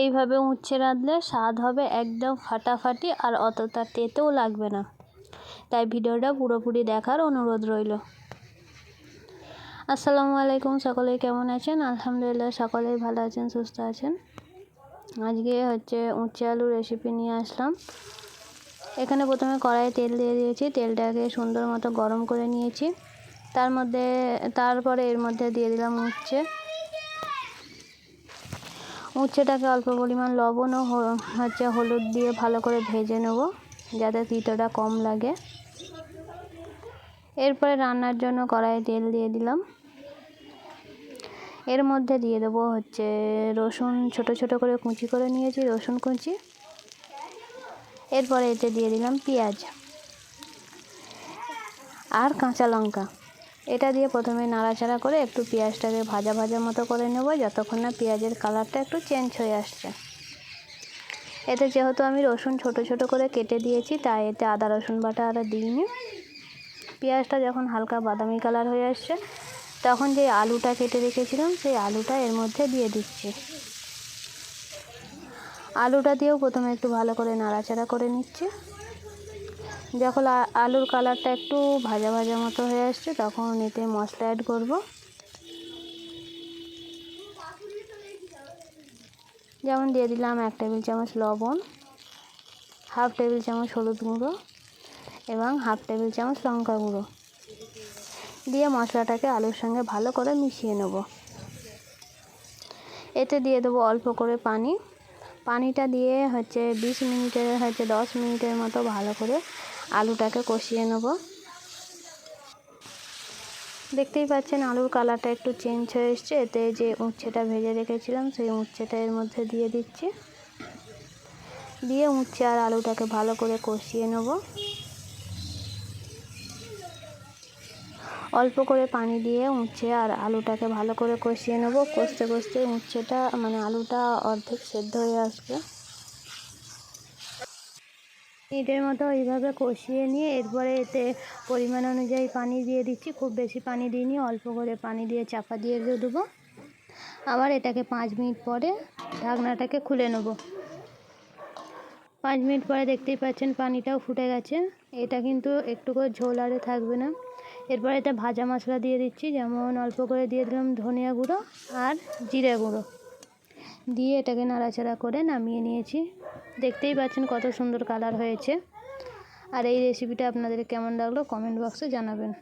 এইভাবে উচ্ছে রাঁধলে স্বাদ হবে একদম ফাটাফাটি আর অতটা তেতেও লাগবে না। তাই ভিডিওটা পুরোপুরি দেখার অনুরোধ রইল। আসসালামু আলাইকুম, সকলে কেমন আছেন? আলহামদুলিল্লাহ সকলেই ভালো আছেন, সুস্থ আছেন। আজকে হচ্ছে উচ্ছে আলু রেসিপি নিয়ে আসলাম। এখানে প্রথমে কড়াইয়ে তেল দিয়ে দিয়েছি। তেলটাকে সুন্দর মতো গরম করে নিয়েছি। তার মধ্যে, তারপরে এর মধ্যে দিয়ে দিলাম উচ্ছে। উচ্ছেটাকে অল্প পরিমাণ লবণ ও হচ্ছে হলুদ দিয়ে ভালো করে ভেজে নেব, যাতে তিতোটা কম লাগে। এরপরে রান্নার জন্য কড়াইয়ে তেল দিয়ে দিলাম। এর মধ্যে দিয়ে দেবো হচ্ছে রসুন, ছোট ছোট করে কুচি করে নিয়েছি, রসুন কুচি। এরপরে এতে দিয়ে দিলাম পেঁয়াজ আর কাঁচা লঙ্কা। এটা দিয়ে প্রথমে নাড়াচাড়া করে একটু পেঁয়াজটাকে ভাজা ভাজা মতো করে নেব, যতক্ষণ না পেঁয়াজের কালারটা একটু চেঞ্জ হয়ে আসছে। এতে যেহেতু আমি রসুন ছোট ছোট করে কেটে দিয়েছি, তাই এতে আদা, রসুন বাটা আর দিইনি পেঁয়াজটা যখন হালকা বাদামি কালার হয়ে আসছে, তখন যে আলুটা কেটে রেখেছিলাম, সেই আলুটা এর মধ্যে দিয়ে দিচ্ছি। আলুটা দিয়েও প্রথমে একটু ভালো করে নাড়াচাড়া করে নিচ্ছি। যখন আলুর কালারটা একটু ভাজা ভাজা মতো হয়ে আসছে, তখন এতে মশলা অ্যাড করব। যেমন দিয়ে দিলাম এক টেবিল চামচ লবণ, হাফ টেবিল চামচ হলুদ গুঁড়ো এবং হাফ টেবিল চামচ লঙ্কা গুঁড়ো। দিয়ে মশলাটাকে আলুর সঙ্গে ভালো করে মিশিয়ে নেব। এতে দিয়ে দেবো অল্প করে পানি। পানিটা দিয়ে হচ্ছে বিশ মিনিটের, হচ্ছে দশ মিনিটের মতো ভালো করে আলুটাকে কষিয়ে নেব। দেখতেই পাচ্ছেন আলুর কালারটা একটু চেঞ্জ হয়ে এসছে। এতে যে উচ্ছেটা ভেজে রেখেছিলাম, সেই উচ্ছেটা এর মধ্যে দিয়ে দিচ্ছি। দিয়ে উচ্ছে আর আলুটাকে ভালো করে কষিয়ে নেব। অল্প করে পানি দিয়ে উচ্ছে আর আলুটাকে ভালো করে কষিয়ে নেব। কষতে কষতে উচ্ছেটা মানে আলুটা অর্ধেক সেদ্ধ হয়ে আসবে। মিনিটের মতো এইভাবে কষিয়ে নিয়ে এরপরে এতে পরিমাণ অনুযায়ী পানি দিয়ে দিচ্ছি। খুব বেশি পানি দিইনি, অল্প করে পানি দিয়ে চাপা দিয়ে দেবো। আবার এটাকে পাঁচ মিনিট পরে ঢাকনাটাকে খুলে নেব। পাঁচ মিনিট পরে দেখতেই পাচ্ছেন পানিটাও ফুটে গেছে। এটা কিন্তু একটু করে ঝোল আরে থাকবে না। এরপর এটা ভাজা মশলা দিয়ে দিচ্ছি, যেমন অল্প করে দিয়ে দিলাম ধনিয়া গুঁড়ো আর জিরে গুঁড়ো। দিয়ে এটাকে নাড়াচাড়া করে নামিয়ে নিয়েছি। দেখতেই পাচ্ছেন কত সুন্দর কালার হয়েছে। আর এই রেসিপিটা আপনাদের কেমন লাগল কমেন্ট বক্সে জানাবেন।